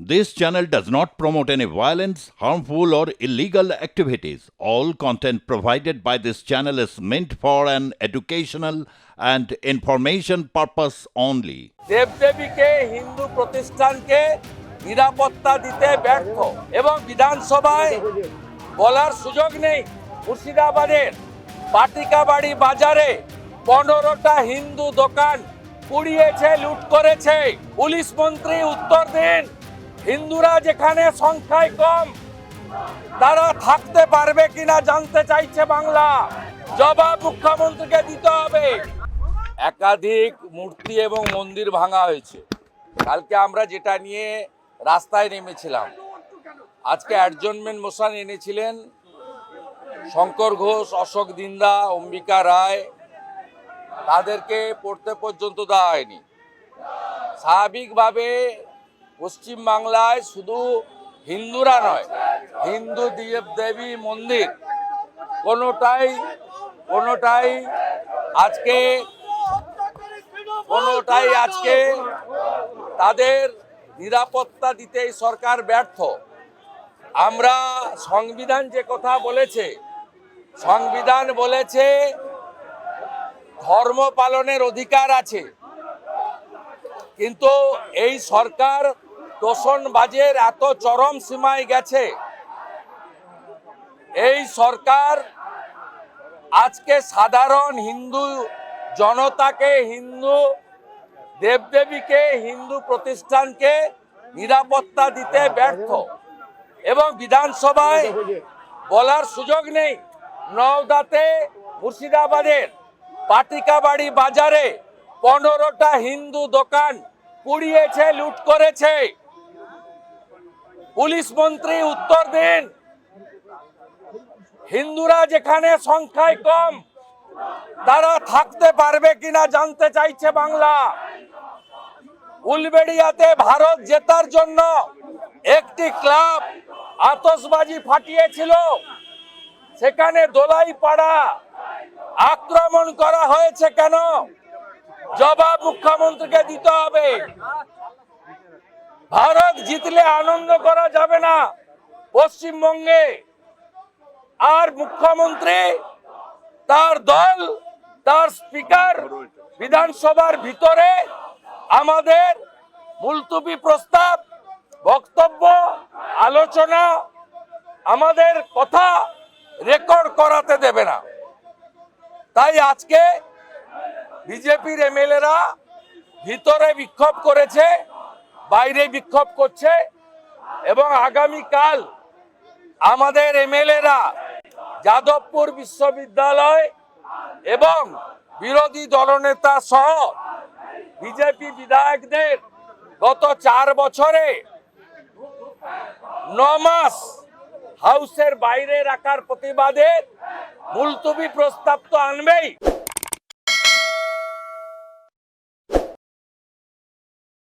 This channel does not promote any violence, harmful, or illegal activities. All content provided by this channel is meant for an educational and information purpose only. দেবদেবীকে Hindu প্রতিষ্ঠানকে নিরাপত্তা দিতে ব্যর্থ এবং বিধানসভায় বলার সুযোগ নেই মুর্শিদাবাদের পাটিকাবাড়ি বাজারে পনেরোটা হিন্দু দোকান পুড়িয়েছে লুট করেছে পুলিশ মন্ত্রী উত্তর দিন হিন্দুরা যেখানে সংখ্যায় কম, তারা থাকতে পারবে কিনা জানতে চাইছে বাংলা। জবাব মুখ্যমন্ত্রীকে দিতে হবে। একাধিক মূর্তি এবং মন্দির ভাঙা হয়েছে। কালকে আমরা যেটা নিয়ে রাস্তায় নেমেছিলাম, আজকে অ্যাডজনমেন্ট মোশন এনেছিলেন শঙ্কর ঘোষ, অশোক দিন্দা অম্বিকা রায়। তাদেরকে পড়তে পর্যন্ত দেওয়া হয়নি। স্বাভাবিকভাবে পশ্চিমবাংলায় শুধু হিন্দুরা নয়, হিন্দু দেব দেবী মন্দির, কোনোটাই কোনোটাই আজকে কোনোটাই আজকে তাদের নিরাপত্তা দিতে সরকার ব্যর্থ। আমরা সংবিধান যে কথা বলেছে, সংবিধান বলেছে ধর্ম পালনের অধিকার আছে। কিন্তু এই সরকার তোষণবাজের এত চরম সীমায় গেছে। এই সরকার আজকে সাধারণ হিন্দু জনতাকে, হিন্দু দেবদেবীকে, হিন্দু প্রতিষ্ঠানকে নিরাপত্তা দিতে ব্যর্থ। এবং বিধানসভায় বলার সুযোগ নেই। নওদাতে মুর্শিদাবাদের পাটিকাবাড়ি বাজারে পনেরোটা হিন্দু দোকান পুড়িয়েছে, লুট করেছে। পুলিশ মন্ত্রী, উত্তর দিন। হিন্দুরা যেখানে সংখ্যায় কম, তারা থাকতে পারবে কিনা জানতে চাইছে বাংলা। উলবেড়িয়াতে ভারত জেতার জন্য একটি ক্লাব আতসবাজি ফাটিয়েছিল। সেখানে দোলাই পাড়া আক্রমণ করা হয়েছে কেন? জবাব মুখ্যমন্ত্রীকে দিতে হবে। ভারত জিতলে আনন্দ করা যাবে না। পশ্চিমবঙ্গে আর মুখ্যমন্ত্রী, তার দল, তার স্পিকার বিধানসভার ভিতরে আমাদের মুলতুবি প্রস্তাব, বক্তব্য, আলোচনা আমাদের কথা রেকর্ড করাতে দেবে না। তাই আজকে বিজেপির এমএলএরা ভিতরে বিক্ষোভ করেছে। বাইরে বিক্ষোভ করছে এবং আগামীকাল আমাদের এমএলএরা যাদবপুর বিশ্ববিদ্যালয় এবং বিরোধী দলনেতা সহ বিজেপি বিধায়কদের গত চার বছরে মাস হাউসের বাইরে রাখার প্রতিবাদে মুলতুবি প্রস্তাব তো আনবেই।